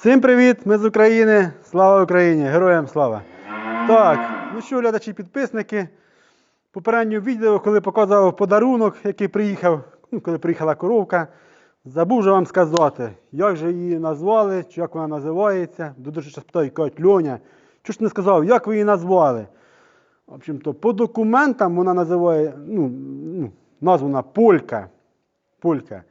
Всім привіт! Ми з України. Слава Україні! Героям слава! Так, ну що, глядачі, підписники. Попередньому відео, коли показував подарунок, який приїхав, ну, коли приїхала коровка, забув же вам сказати, як же її назвали, чи як вона називається. Дуже часто питають, кажуть, Льоня, чого ж не сказав, як ви її назвали? В общем-то, по документам вона називає, ну, ну, названа Полька. Полька.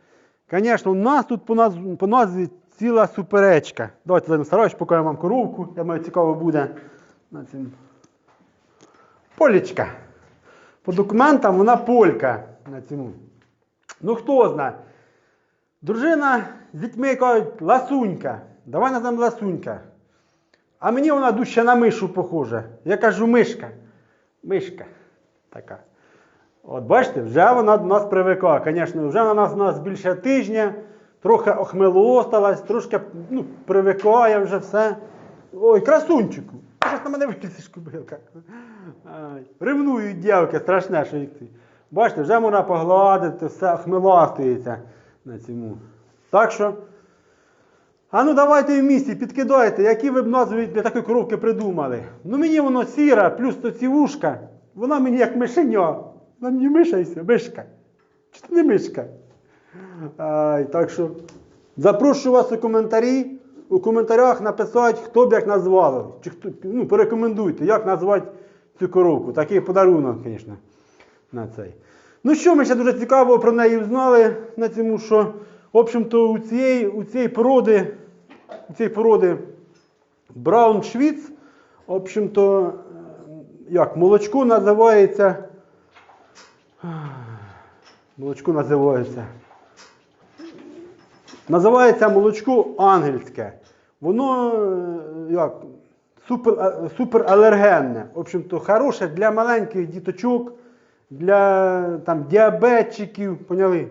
Звісно, у нас тут по назві, по назві ціла суперечка. Давайте зараз стараюсь, покажу вам коровку. Я думаю, цікаво буде. Полічка. По документам вона полька. На цьому. Ну хто знає. Дружина з дітьми кажуть, ласунька. Давай назвемо ласунька. А мені вона дужче на мишу похожа. Я кажу мишка. Мишка. Така. От бачите, вже вона до нас привикла. Звісно, вже вона нас, нас більше тижня, трохи охмелосталась, трошки ну, привикає вже все. Ой, красунчику. Ти на мене вилізеш, кобилка. Ай, Ревнують дівки, страшне, що їх. Бачите, вже можна погладити, все охмеластується на цьому. Так що. А ну давайте в місті підкидайте, які ви б назви для такої коровки придумали. Ну мені воно сіра, плюс то ці вушка, вона мені як мишеня. Вона мені мишайся, мишка. Чи ти не мишка? Ай, так що запрошую вас у коментарі. У коментарях написати, хто б як назвали. Чи хто, ну, порекомендуйте, як назвати цю коровку. Такий подарунок, звісно, на цей. Ну що, ми ще дуже цікаво про неї узнали на цьому, що, в общем-то, у цієї, у цієї породи, у цієї породи Браун Швіц, в общем-то, е, як, молочко називається. Молочко називається. Називається молочко ангельське. Воно е, як, супер, е, супералергенне. В общем-то, хороше для маленьких діточок, для там, діабетчиків. Поняли?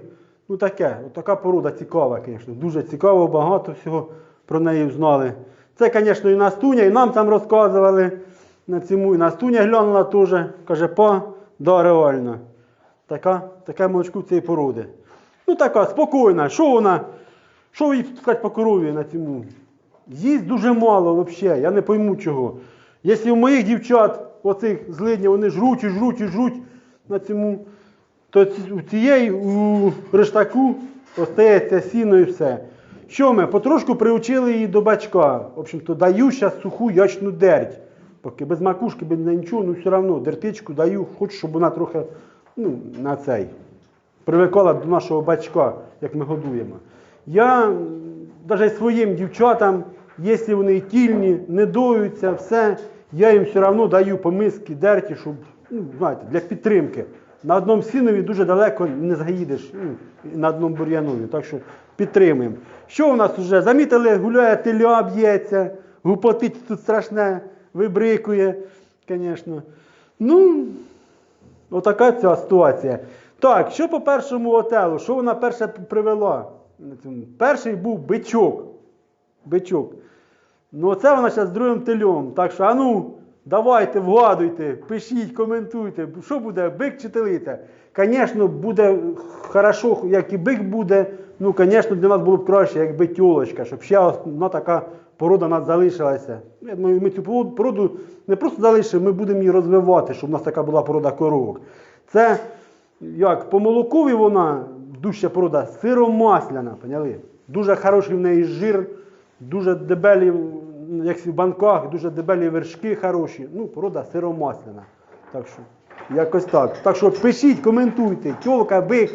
Ну таке, така порода цікава, звісно. Дуже цікаво, багато всього про неї знали. Це, звісно, і Настуня, і нам там розказували на цьому. І Настуня глянула теж. Каже, па, да, реально. Така, таке молочко цієї породи. Ну така, спокійна. Що вона? Що їй сказати по корові на цьому? Їсть дуже мало взагалі, я не пойму чого. Якщо у моїх дівчат, оцих злиднів, вони жруть і жруть і жруть на цьому, то у цієї у рештаку остається сіно і все. Що ми? Потрошку приучили її до бачка. В общем-то, даю зараз суху ячну дерть. Поки без макушки, без нічого, ну все одно дертичку даю, хочу, щоб вона трохи ну, на цей привикала до нашого бачка, як ми годуємо. Я навіть своїм дівчатам, якщо вони тільні, не доються, все, я їм все одно даю по миски дерті, щоб, ну, знаєте, для підтримки. На одному сінові дуже далеко не заїдеш, ну, на одному бур'янові. Так що підтримуємо. Що у нас вже? Замітили, гуляє теля, б'ється, гупотить тут страшне, вибрикує, звісно. Ну, Отака ця ситуація. Так, що по першому отелу? Що вона перше привела? Перший був бичок. Бичок. Ну, оце вона зараз з другим тельом. Так що, ану, давайте, вгадуйте, пишіть, коментуйте. Що буде, бик чи телиця? Звісно, буде хорошо, як і бик буде. Ну, звісно, для нас було б краще, якби тьолочка, щоб ще одна така порода нас залишилася. Я думаю, ми цю породу не просто залишимо, ми будемо її розвивати, щоб у нас така була порода коровок. Це як по молокові вона дужча порода сиромасляна, поняли? Дуже хороший в неї жир, дуже дебелі, як в банках, дуже дебелі вершки хороші. Ну, порода сиромасляна. Так що, якось так. Так що пишіть, коментуйте. Тьолка, бик.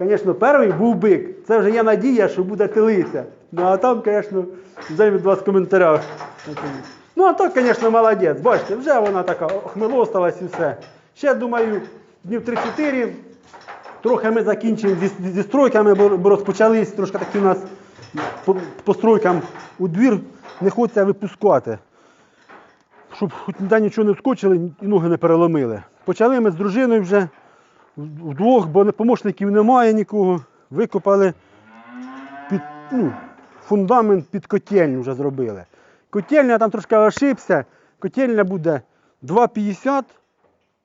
Звісно, перший був бик. Це вже є надія, що буде телиця. Ну а там, звісно, займуть вас в коментарях. Ну, а так, звісно, молодець. Бачите, вже вона така охмелосталась і все. Ще думаю, днів 3-4. Трохи ми закінчимо зі, зі стройками, бо, розпочались трошки такі у нас по, по стройкам у двір не хочеться випускати. Щоб хоч ніде нічого не вскочили і ноги не переломили. Почали ми з дружиною вже вдвох, бо помощників немає нікого. Викопали під, ну, фундамент під котельню вже зробили. Котельня там трошки ошибся. Котельня буде 2,50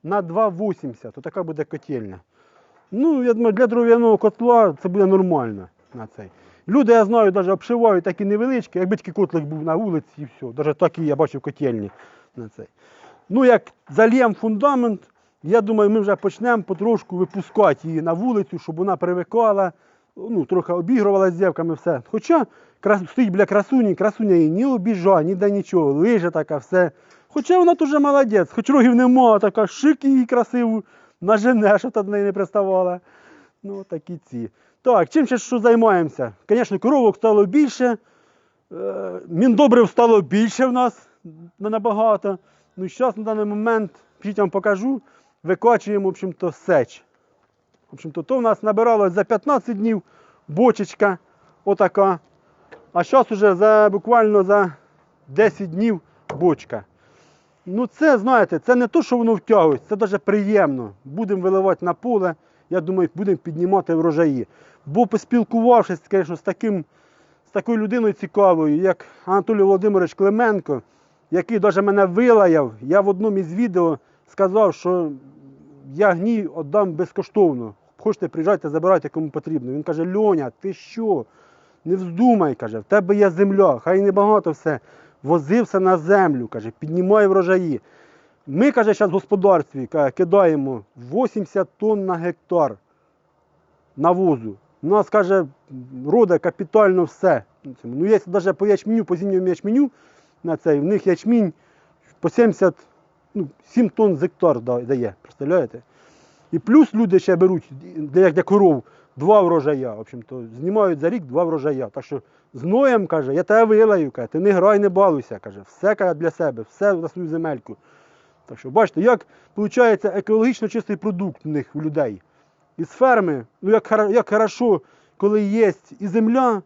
на 2,80. Отака буде котельня. Ну, я думаю, для дров'яного котла це буде нормально на цей. Люди, я знаю, навіть обшивають такі невеличкі, якби тільки котлик був на вулиці і все. Навіть такі я бачив котельні на цей. Ну, як зальємо фундамент, я думаю, ми вже почнемо потрошку випускати її на вулицю, щоб вона привикала, ну, трохи обігрувалася з дівками, все. Хоча стоїть біля красуні, красуня її ні обіжа, ніде нічого, лиже така, все. Хоча вона дуже молодець, хоч рогів нема, така шик її красиву, нажене, щоб до неї не приставала. Ну, такі ці. Так, чим ще що займаємося? Звісно, коровок стало більше, е, міндобрив стало більше в нас на- набагато. Ну, зараз на даний момент, пішіть вам покажу, викачуємо, в общем-то, сеч. В общем-то, то в нас набиралось за 15 днів бочечка отака. А зараз уже за, буквально за 10 днів бочка. Ну це, знаєте, це не то, що воно втягується, це навіть приємно. Будемо виливати на поле, я думаю, будемо піднімати врожаї. Бо поспілкувавшись, звісно, з таким, з такою людиною цікавою, як Анатолій Володимирович Клименко, який навіть мене вилаяв, я в одному із відео сказав, що я гній віддам безкоштовно. Хочете, приїжджайте, забирайте кому потрібно. Він каже: Льоня, ти що? Не вздумай, каже, в тебе є земля, хай не багато все. Возився на землю, каже, піднімай врожаї. Ми, каже, зараз в господарстві кидаємо 80 тонн на гектар навозу. У нас, каже, роде капітально все. Ну, є навіть по ячменю, по зимньому ячменю на цей, в них ячмінь по 70, ну, 7 тонн з гектар дає, представляєте? І плюс люди ще беруть, як для коров, два врожая. В общем-то, знімають за рік два врожая. Так що з Ноєм, каже, я тебе вилаю, каже, ти не грай, не балуйся, каже, все каже, для себе, все на свою земельку. Так що, бачите, як виходить екологічно чистий продукт у них у людей. Із ферми, ну як, як хорошо, коли є і земля,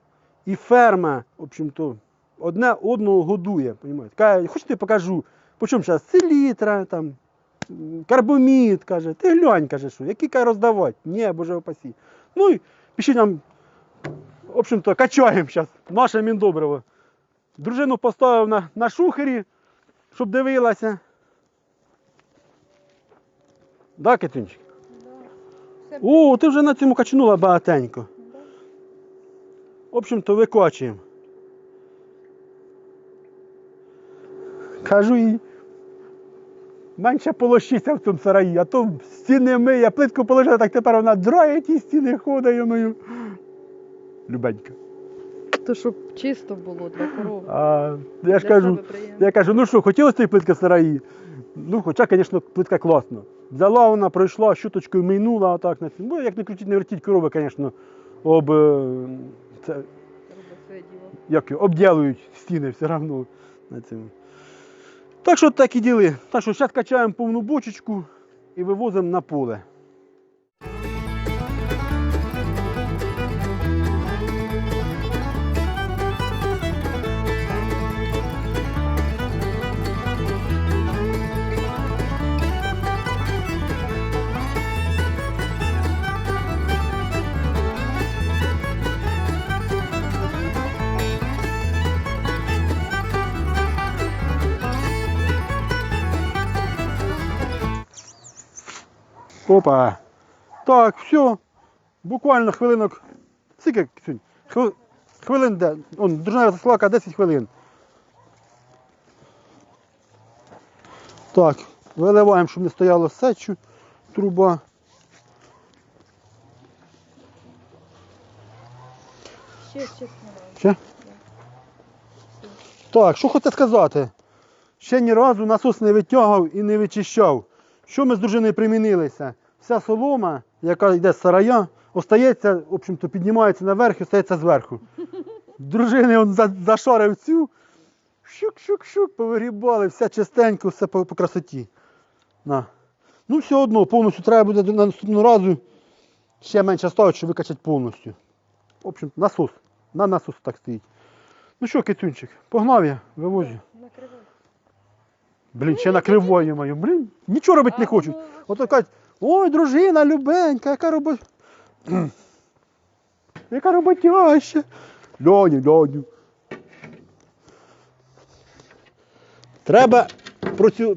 і ферма, в общем-то, одне одного годує. Каже, хочете покажу, по чому зараз селітра, там, карбомід, каже, ти глянь, каже, що, які каже роздавати? Ні, боже опасі. Ну і пишіть нам, в общем-то, качаємо зараз наше міндобриво. Дружину поставив на, на шухері, щоб дивилася. Да, Китюнчик? Все О, ти вже на цьому качнула багатенько. В общем-то, викочуємо. Кажу їй, менше полощиться в цьому сараї, а то стіни миє, плитку положила, так тепер вона драє ті стіни ходить, мою. Любенька. То щоб чисто було для коров. А, я ж Для кажу, я кажу, ну що, хотілося цієї плитки в сараї? Ну, хоча, звісно, плитка класна. Взяла вона, пройшла, щуточкою мийнула, отак. на. Ну, як не крутіть, не вертіть корови, звісно, об, е, це, як, обділують стіни все одно. Так що такі діли. Так що зараз качаємо повну бочечку і вивозимо на поле. Опа. Так, все. Буквально хвилинок. Скільки. Хвилин де? Он, дружина заслака 10 хвилин. Так, виливаємо, щоб не стояло сечу, труба. Ще, ще. Ще? Так, що хочете сказати? Ще ні разу насос не витягав і не вичищав. Що ми з дружиною примінилися? Вся солома, яка йде з сарая, остається, в общем-то, піднімається наверх і остається зверху. Дружини он за- зашарив цю, шук-шук-шук, повигрібали, все чистенько, все по, по красоті. На. Ну, все одно, повністю треба буде на наступного разу ще менше ставити, щоб викачати повністю. В общем, насос. На насос так стоїть. Ну що, кицюнчик, погнав я, вивозю. Накривай. Блін, ще накриваю мою. Блін, нічого робити не А, хочу. ну, Ото кажуть, ой, дружина, любенька, яка робить. яка роботяща. Льоню, льоню. Треба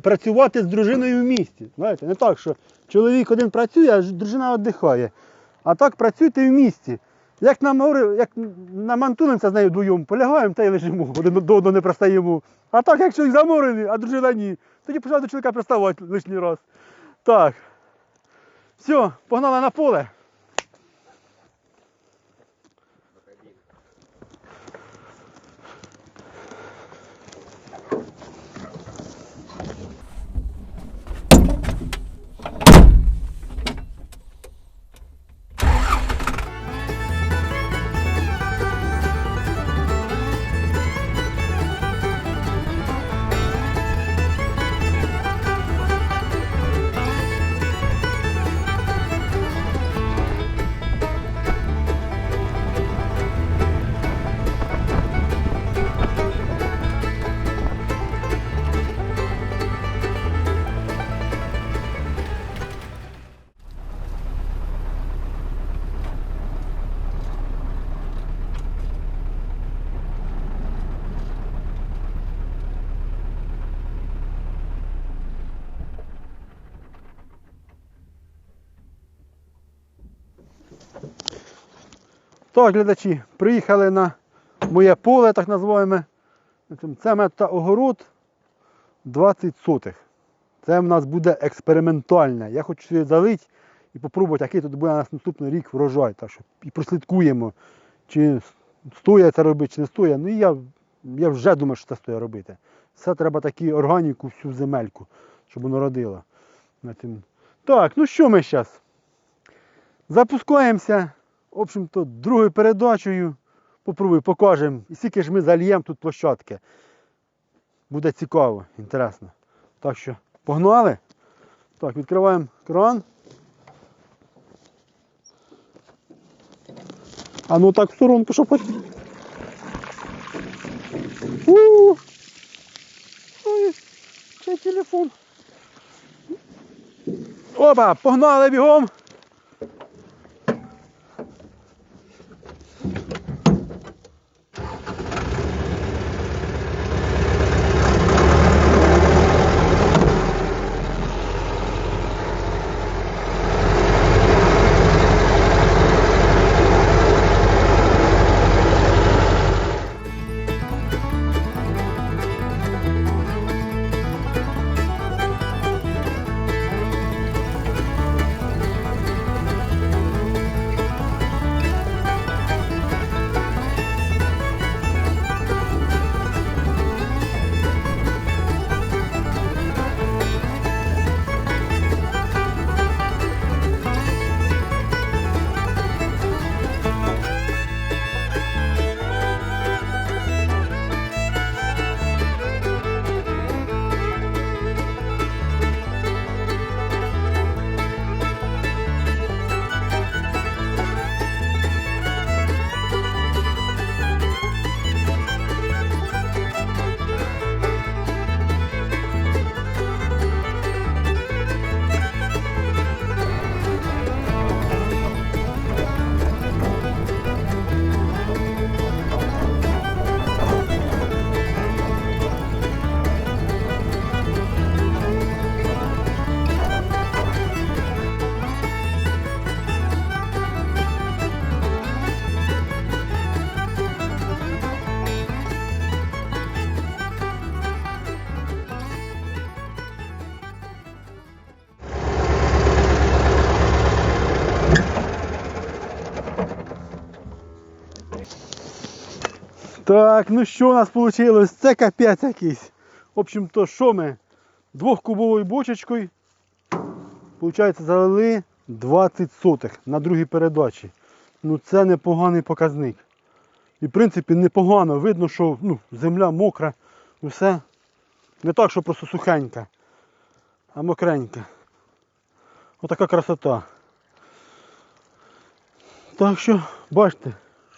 працювати з дружиною в місті. Знаєте, не так, що чоловік один працює, а дружина віддихає. А так працюйте в місті. Як на море, як на мантунемця з нею вдвоєм полягаємо та й лежимо, один до одного не пристаємо. А так, як чоловік заморений, а дружина ні. Тоді почав до чоловіка приставати лишній раз. Так. Все, погнали на поле. Так, глядачі, приїхали на моє поле, так називаємо. Це мета огород 20 сотих. Це в нас буде експериментальне. Я хочу сюди залити і спробувати, який тут буде у нас наступний рік врожай. Так що і прослідкуємо, чи стоїть це робити, чи не стоїть. Ну і я, я вже думаю, що це стоїть робити. Все треба такі органіку, всю земельку, щоб воно родило. Так, ну що ми зараз? Запускаємося. В общем-то, другою передачею. Попробуй, покажемо. І скільки ж ми зальємо тут площадки. Буде цікаво, інтересно. Так що, погнали. Так, відкриваємо кран. А ну так в сторонку, щоб хоч. Ой, ще телефон. Опа, погнали бігом. Так, ну що у нас вийшло? Це капець якийсь. В общем-то, що ми? Двохкубовою бочечкою. Получається, залили 20 сотих на другій передачі. Ну це непоганий показник. І в принципі непогано. Видно, що ну, земля мокра, все. Не так, що просто сухенька, а мокренька. Отака красота. Так що, бачите,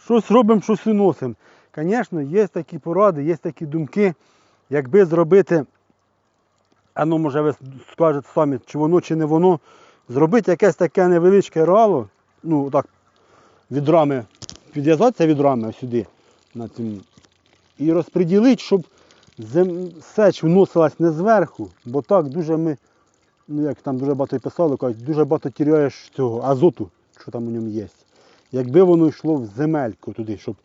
щось робимо, щось виносимо. Звісно, є такі поради, є такі думки, якби зробити, а ну може ви скажете самі, чи воно, чи не воно, зробити якесь таке невеличке рало, ну так, відрами, підв'язатися відрами сюди на цьому, і розподілити, щоб зем... сеч вносилась не зверху, бо так дуже ми, ну як там дуже багато писали, кажуть, дуже багато тіряєш цього азоту, що там у ньому є. якби воно йшло в земельку туди, щоб.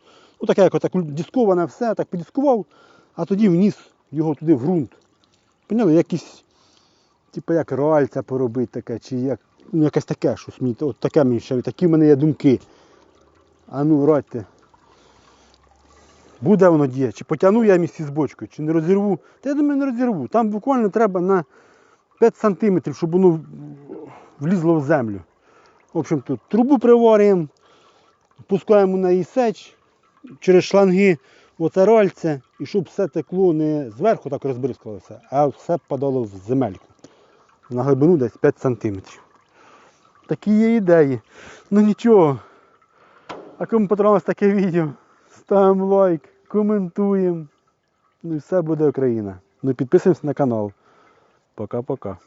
Ну таке, як отак дісковане все, так подіскував, а тоді вніс його туди в ґрунт. Поняли, якісь, типу як роальця поробити таке, чи як, ну якесь таке щось мені. От таке мені ще, такі в мене є думки. А ну, радьте. Буде воно діє, чи потягну я місці з бочкою, чи не розірву. Та я думаю, не розірву. Там буквально треба на 5 сантиметрів, щоб воно влізло в землю. В общем, тут трубу приварюємо, пускаємо на її сеч через шланги оце і щоб все текло не зверху так розбризкалося, а все падало в земельку. На глибину десь 5 сантиметрів. Такі є ідеї. Ну нічого. А кому подобалось таке відео, ставимо лайк, коментуємо. Ну і все буде Україна. Ну і підписуємося на канал. Пока-пока.